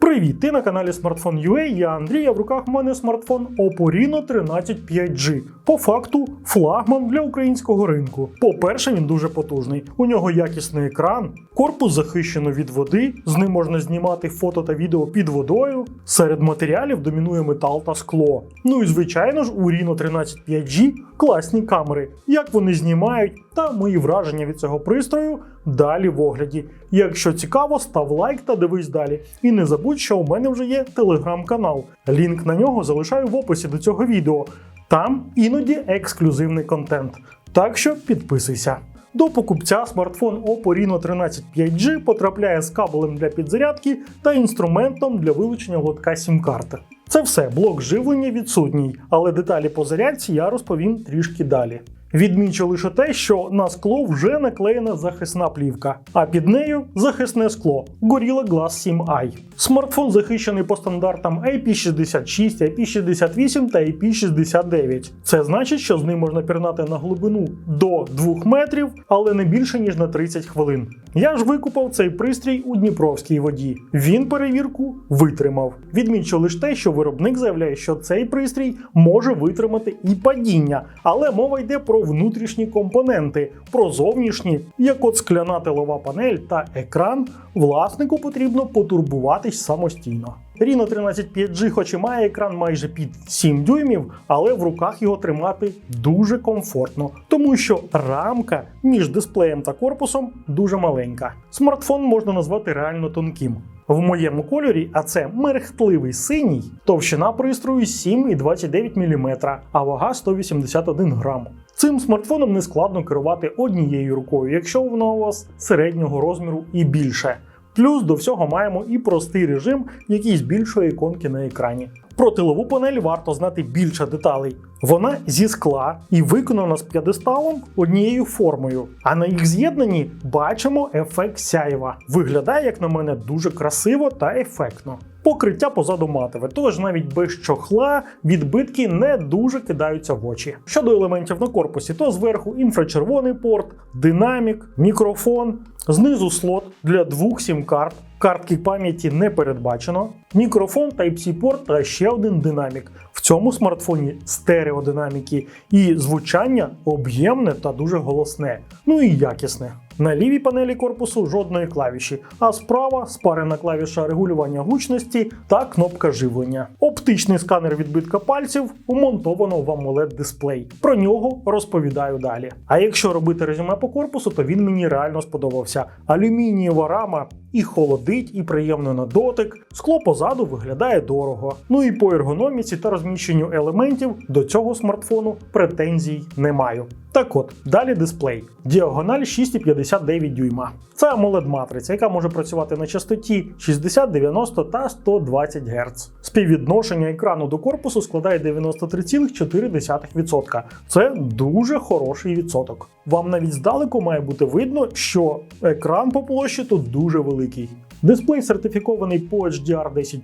Привіт! Ти на каналі Smartphone.ua, я Андрій, а в руках в мене смартфон Oppo Reno 13 5G. По факту флагман для українського ринку. По-перше, він дуже потужний. У нього якісний екран, корпус захищено від води, з ним можна знімати фото та відео під водою. Серед матеріалів домінує метал та скло. Ну і звичайно ж, у Reno 13 5G класні камери. Як вони знімають, та мої враження від цього пристрою далі в огляді. Якщо цікаво, став лайк та дивись далі. І не забудь, що у мене вже є телеграм-канал. Лінк на нього залишаю в описі до цього відео. Там іноді ексклюзивний контент. Так що підписуйся. До покупця смартфон Oppo Reno 13 5G потрапляє з кабелем для підзарядки та інструментом для вилучення лотка сім-карти. Це все, блок живлення відсутній, але деталі по зарядці я розповім трішки далі. Відмічу лише те, що на скло вже наклеєна захисна плівка, а під нею захисне скло Gorilla Glass 7i. Смартфон захищений по стандартам IP66, IP68 та IP69. Це значить, що з ним можна пірнати на глибину до 2 метрів, але не більше ніж на 30 хвилин. Я ж викупав цей пристрій у Дніпровській воді. Він перевірку витримав. Відмічу лише те, що виробник заявляє, що цей пристрій може витримати і падіння, але мова йде про внутрішні компоненти, про зовнішні, як от скляна тилова панель та екран, власнику потрібно потурбуватись самостійно. Reno 13 5G, хоч і має екран майже під 7 дюймів, але в руках його тримати дуже комфортно, тому що рамка між дисплеєм та корпусом дуже маленька. Смартфон можна назвати реально тонким. В моєму кольорі, а це мерехтливий синій, товщина пристрою 7,29 мм, а вага 181 грам. Цим смартфоном не складно керувати однією рукою, якщо воно у вас середнього розміру і більше. Плюс до всього маємо і простий режим, який збільшує іконки на екрані. Про тилову панель варто знати більше деталей. Вона зі скла і виконана з п'єдесталом однією формою. А на їх з'єднанні бачимо ефект сяєва. Виглядає, як на мене, дуже красиво та ефектно. Покриття позаду матове, тож навіть без чохла відбитки не дуже кидаються в очі. Щодо елементів на корпусі, то зверху інфрачервоний порт, динамік, мікрофон, знизу слот для двох сім-карт. Картки пам'яті не передбачено. Мікрофон Type-C порт та ще один динамік. В цьому смартфоні стереодинаміки і звучання об'ємне та дуже голосне, ну і якісне. На лівій панелі корпусу жодної клавіші, а справа спарена клавіша регулювання гучності та кнопка живлення. Оптичний сканер відбитка пальців умонтовано в amoled дисплей. Про нього розповідаю далі. А якщо робити резюме по корпусу, то він мені реально сподобався. Алюмінієва рама і холодить, і приємно на дотик. Скло позаду виглядає дорого. Ну і по ергономіці та розміщенню елементів до цього смартфону претензій не маю. Так от, далі дисплей. Діагональ 6,59 дюйма. Це amoled матриця, яка може працювати на частоті 60, 90 та 120 Гц. Співвідношення екрану до корпусу складає 93,4%. Це дуже хороший відсоток. Вам навіть здалеку має бути видно, що екран по площі тут дуже великий. Дисплей сертифікований по HDR 10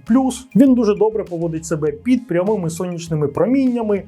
Він дуже добре поводить себе під прямими сонячними проміннями.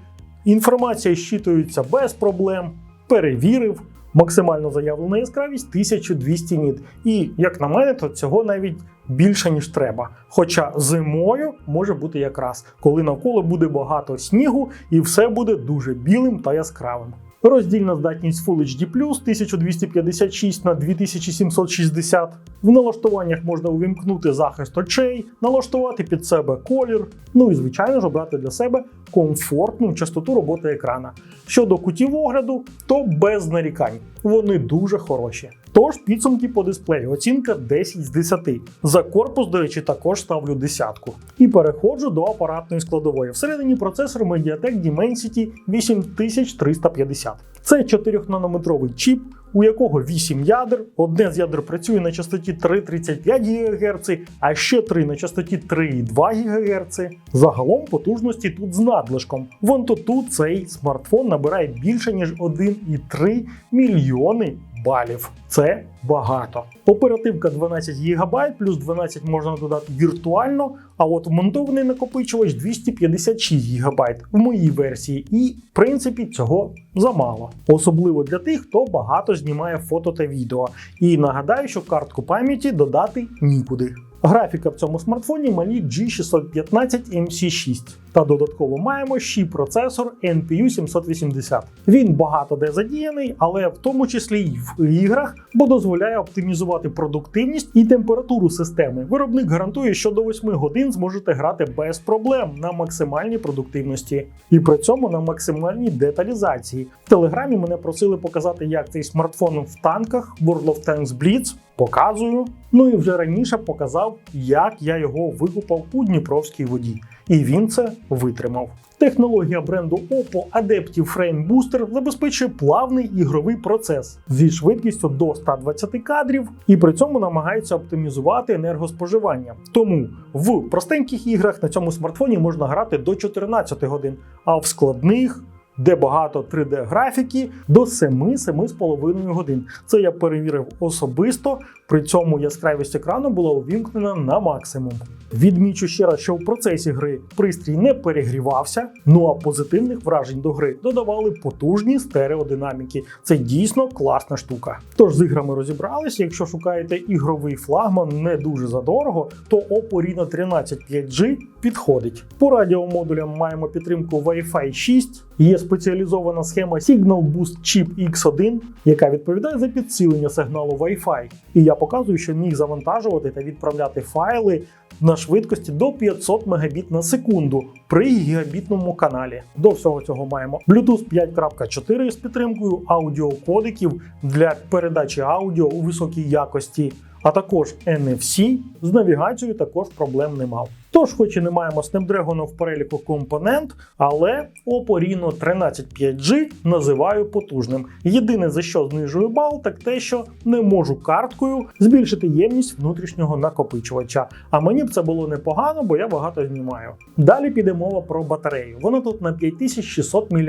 Інформація щитується без проблем, перевірив. Максимально заявлена яскравість 1200 ніт. І, як на мене, то цього навіть більше, ніж треба. Хоча зимою може бути якраз, коли навколо буде багато снігу і все буде дуже білим та яскравим. Роздільна здатність Full HD 1256 на 2760. В налаштуваннях можна увімкнути захист очей, налаштувати під себе колір, ну і, звичайно ж, обрати для себе комфортну частоту роботи екрана. Щодо кутів огляду, то без нарікань. Вони дуже хороші. Тож підсумки по дисплею оцінка 10 з 10. За корпус, до речі, також ставлю десятку. І переходжу до апаратної складової. Всередині процесор Mediatek Dimensity 8350. Це 4-нанометровий чіп, у якого 8 ядер. Одне з ядер працює на частоті 3,35 ГГц, а ще 3 на частоті 3,2 ГГц. Загалом потужності тут з надлишком. Вон то тут цей смартфон набирає більше ніж 1,3 мільйони балів. Це багато. Оперативка 12 ГБ, плюс 12 можна додати віртуально, а от вмонтований накопичувач 256 ГБ в моїй версії, і в принципі цього замало. Особливо для тих, хто багато знімає фото та відео. І нагадаю, що картку пам'яті додати нікуди. Графіка в цьому смартфоні Mali G615 MC6. Та додатково маємо ще й процесор NPU 780. Він багато де задіяний, але в тому числі й в іграх, бо дозволяє оптимізувати продуктивність і температуру системи. Виробник гарантує, що до 8 годин зможете грати без проблем на максимальній продуктивності. І при цьому на максимальній деталізації. В телеграмі мене просили показати, як цей смартфон в танках World of Tanks Blitz. Показую. Ну і вже раніше показав, як я його викупав у Дніпровській воді. І він це витримав. Технологія бренду Oppo Adaptive Frame Booster забезпечує плавний ігровий процес зі швидкістю до 120 кадрів і при цьому намагається оптимізувати енергоспоживання. тому в простеньких іграх на цьому смартфоні можна грати до 14 годин, а в складних. Де багато 3D графіки до 7-7,5 годин. Це я перевірив особисто. При цьому яскравість екрану була увімкнена на максимум. Відмічу ще раз, що в процесі гри пристрій не перегрівався. Ну а позитивних вражень до гри додавали потужні стереодинаміки. Це дійсно класна штука. Тож з іграми розібрались. Якщо шукаєте ігровий флагман не дуже задорого, то Oppo Reno 13 5G підходить. По радіомодулям маємо підтримку Wi-Fi 6. Є спеціалізована схема Signal Boost Chip X1, яка відповідає за підсилення сигналу Wi-Fi. І я показую, що міг завантажувати та відправляти файли на швидкості до 500 Мбіт на секунду при гігабітному каналі. До всього цього маємо Bluetooth 5.4 з підтримкою аудіокодиків для передачі аудіо у високій якості, а також NFC з навігацією також проблем не мав. Тож, хоч і не маємо Snapdragon в переліку компонент, але Oppo Reno 13 5G називаю потужним. Єдине за що знижую бал, так те, що не можу карткою збільшити ємність внутрішнього накопичувача. А мені б це було непогано, бо я багато знімаю. Далі піде мова про батарею. Вона тут на 5600 мАч.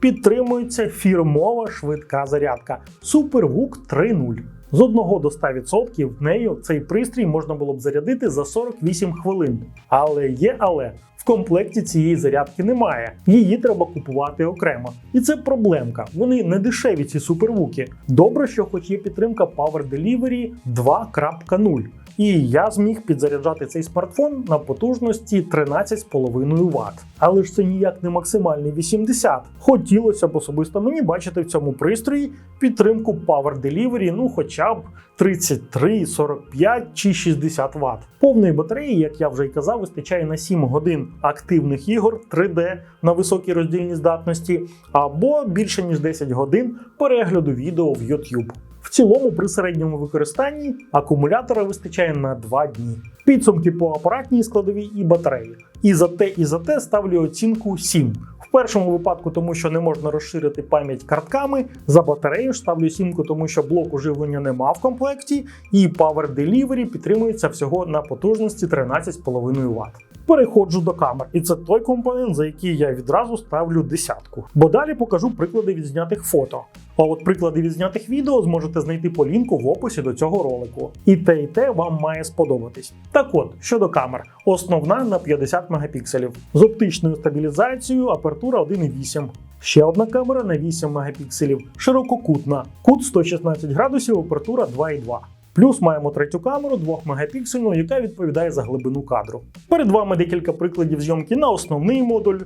Підтримується фірмова швидка зарядка SuperVOOC 3.0. З 1 до 100% нею цей пристрій можна було б зарядити за 48 хвилин. Але є але. В комплекті цієї зарядки немає, її треба купувати окремо. І це проблемка. Вони не дешеві, ці супервуки. Добре, що хоч є підтримка Power Delivery 2.0. І я зміг підзаряджати цей смартфон на потужності 13,5 Вт. Але ж це ніяк не максимальний 80. Хотілося б особисто мені бачити в цьому пристрої підтримку Power Delivery, ну хоча б 33, 45 чи 60 Вт. Повної батареї, як я вже й казав, вистачає на 7 годин активних ігор 3D на високій роздільній здатності, або більше ніж 10 годин перегляду відео в YouTube. В цілому, при середньому використанні акумулятора вистачає на 2 дні. Підсумки по апаратній складовій і батареї. І за те, і за те ставлю оцінку 7. В першому випадку, тому що не можна розширити пам'ять картками. За батарею ставлю 7, тому що блок уживлення нема в комплекті, і Power Delivery підтримується всього на потужності 13,5 Вт. Переходжу до камер, і це той компонент, за який я відразу ставлю десятку. Бо далі покажу приклади відзнятих фото. А от приклади відзнятих відео зможете знайти по лінку в описі до цього ролику. І те, і те вам має сподобатись. Так от, щодо камер, основна на 50 мегапікселів з оптичною стабілізацією, апертура 1,8. Ще одна камера на 8 мегапікселів, ширококутна, кут 116 градусів, апертура 2,2. Плюс маємо третю камеру 2 мегапіксельну, яка відповідає за глибину кадру. Перед вами декілька прикладів зйомки на основний модуль.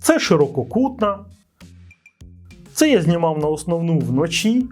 Це ширококутна. Це я знімав на основну вночі.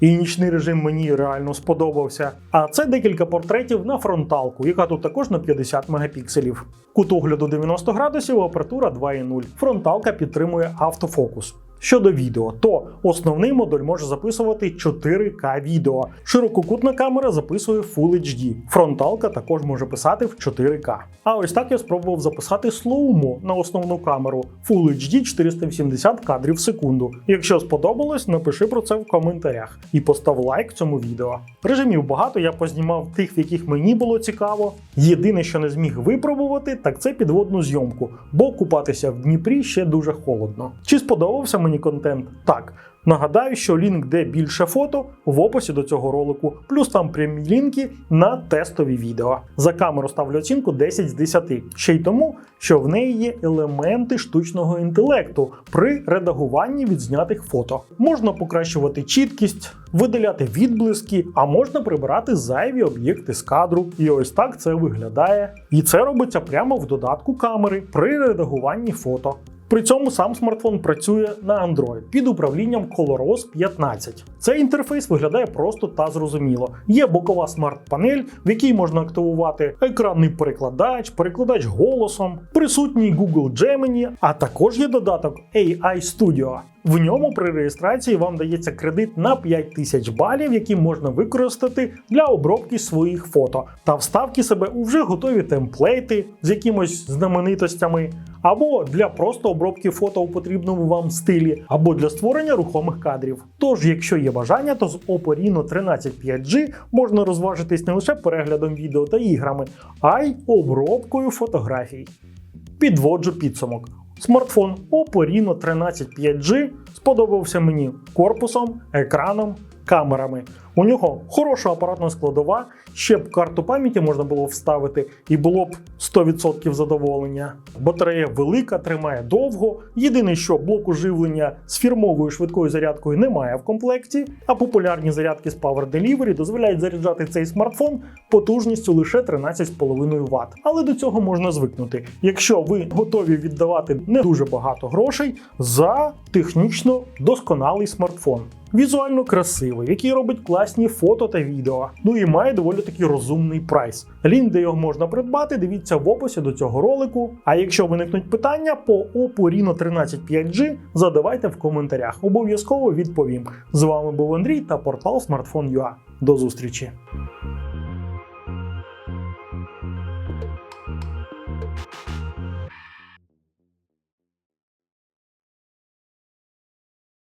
І нічний режим мені реально сподобався. А це декілька портретів на фронталку, яка тут також на 50 мегапікселів. Кут огляду 90 градусів, апертура 2.0. Фронталка підтримує автофокус. Щодо відео, то основний модуль може записувати 4К відео. Ширококутна камера записує Full HD. Фронталка також може писати в 4К. А ось так я спробував записати слоумо на основну камеру Full HD 480 кадрів в секунду. Якщо сподобалось, напиши про це в коментарях і постав лайк цьому відео. Режимів багато я познімав тих, в яких мені було цікаво. Єдине, що не зміг випробувати, так це підводну зйомку, бо купатися в Дніпрі ще дуже холодно. Чи сподобався мені контент? Так. Нагадаю, що лінк, де більше фото, в описі до цього ролику, плюс там прямі лінки на тестові відео. За камеру ставлю оцінку 10 з 10, ще й тому, що в неї є елементи штучного інтелекту при редагуванні відзнятих фото. Можна покращувати чіткість, видаляти відблиски, а можна прибирати зайві об'єкти з кадру. І ось так це виглядає. І це робиться прямо в додатку камери при редагуванні фото. При цьому сам смартфон працює на Android під управлінням ColorOS 15. Цей інтерфейс виглядає просто та зрозуміло. Є бокова смарт-панель, в якій можна активувати екранний перекладач, перекладач голосом, присутній Google Gemini, а також є додаток AI Studio. В ньому при реєстрації вам дається кредит на 5000 балів, які можна використати для обробки своїх фото та вставки себе у вже готові темплейти з якимось знаменитостями, або для просто обробки фото у потрібному вам стилі, або для створення рухомих кадрів. Тож, якщо є бажання, то з Oppo Reno 13 5G можна розважитись не лише переглядом відео та іграми, а й обробкою фотографій. Підводжу підсумок. Смартфон Oppo Reno 13 5G сподобався мені корпусом, екраном, камерами. У нього хороша апаратна складова, ще б карту пам'яті можна було вставити, і було б 100% задоволення. Батарея велика, тримає довго. Єдине, що блоку живлення з фірмовою швидкою зарядкою немає в комплекті, а популярні зарядки з Power Delivery дозволяють заряджати цей смартфон потужністю лише 13,5 Вт. Але до цього можна звикнути, якщо ви готові віддавати не дуже багато грошей за технічно досконалий смартфон. Візуально красивий, який робить класні фото та відео. Ну і має доволі таки розумний прайс. Лінк, де його можна придбати, дивіться в описі до цього ролику. А якщо виникнуть питання по Oppo Reno 13 5G, задавайте в коментарях. Обов'язково відповім. З вами був Андрій та портал Smartphone.ua. До зустрічі!